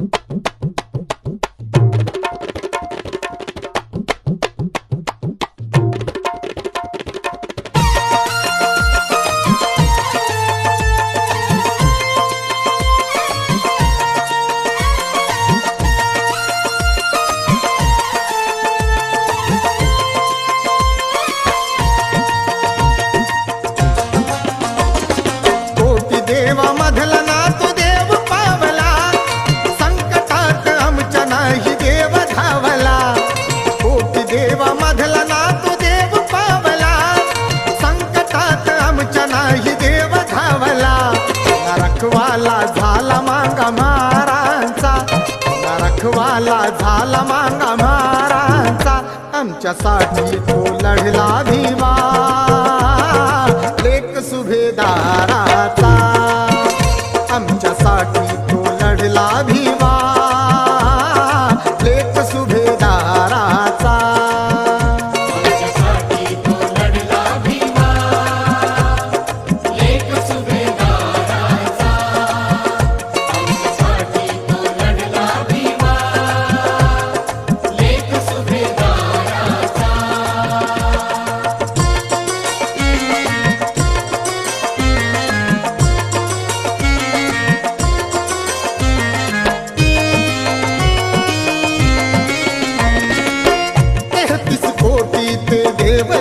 Mm-hmm. झाला मांगा महारांचा रखवाला झाला मांगा महारांचा आमच्यासाठी तो लढला भीमा लेख सुभेदाराचा. आमच्यासाठी तो लढला भी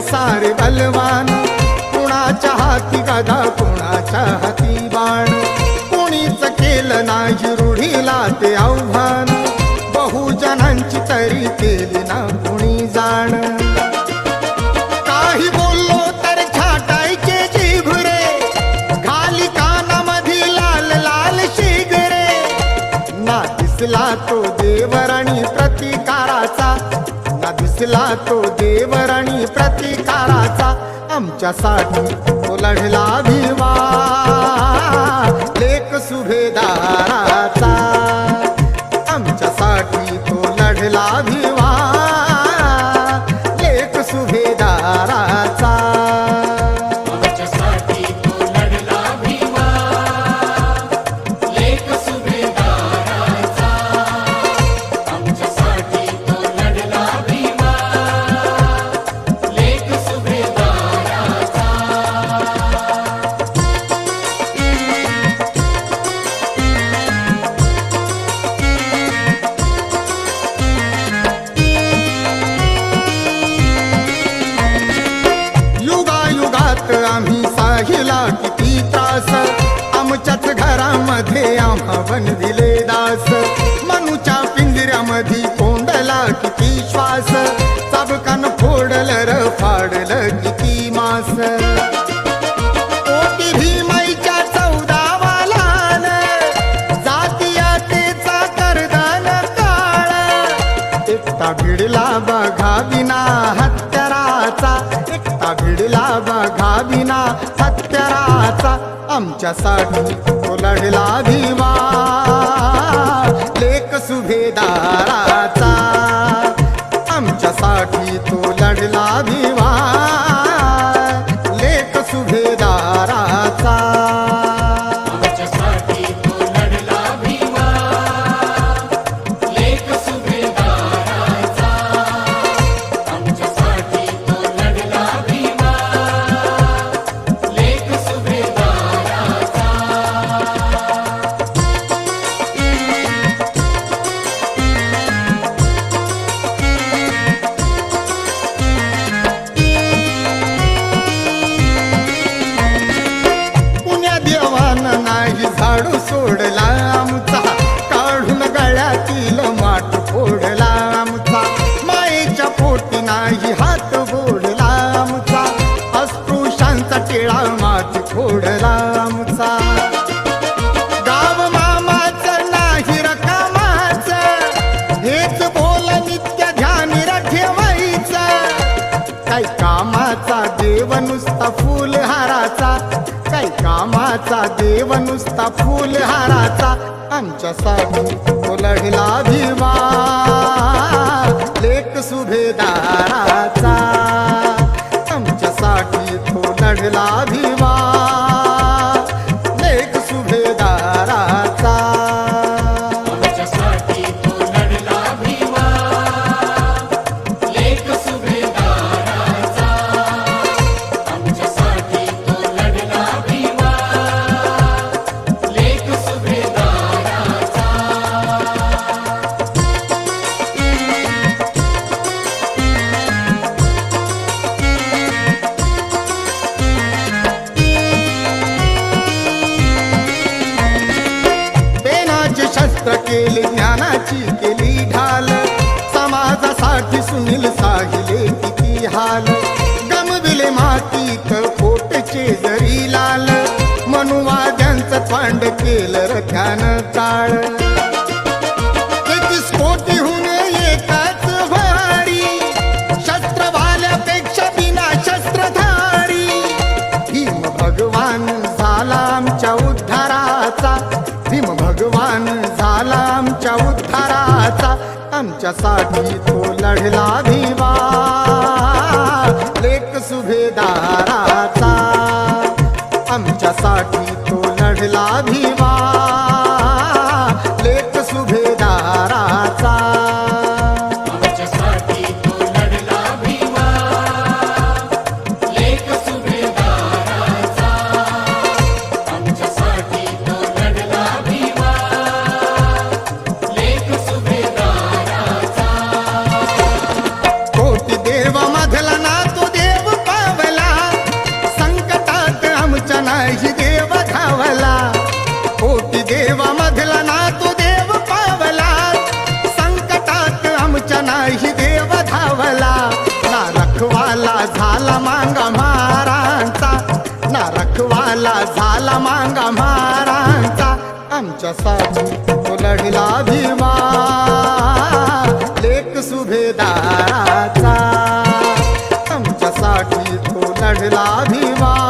सारे बलवान कुणाच्या हाती गदा कुणाच्या हाती बाण. कुणीच केलं नाही रूढीला ते आव्हान. बहुजनांची तरी केली ना कुणी जाण. काही बोललो तर छाटायचे जिभुरे घाली कानामधी लाल लाल शिगरे. ना दिसला तो देवराणी प्रतिकाराचा ना दिसला तो देव आमच्यासाठी तो लढला आम्ही किती त्रास? आमच्याच घरामध्ये आम्हा बनविले दास. मनुच्या पिंजऱ्यामध्ये कोंडला किती श्वास? चाबकान फोडल र फाडल किती मास? कोटी भीमाईच्या चौदावालान जातीयातेचा करदान काळ. एकटा भिडला बघा बिना हत्याराचा. एकटा भिडला बघा बिना आमच्यासाठी तो लढला भीमा लेख सुभेदाराचा. आमच्यासाठी तो लढला भीमा नुसता फुलहाराचा काय कामाचा देव नुसता फुलहाराचा आमच्यासाठी तो भीमा. लेख सुभेदार Grátis झाला आमच्या उद्धाराचा. आमच्यासाठी तो लढला दिवा. लेख सुभेदाराचा. आमच्यासाठी तो लढला भी तुमच्यासाठी तो लढला भीमा. लेख सुभेदाराचा. तुमच्यासाठी तो लढला भीमा.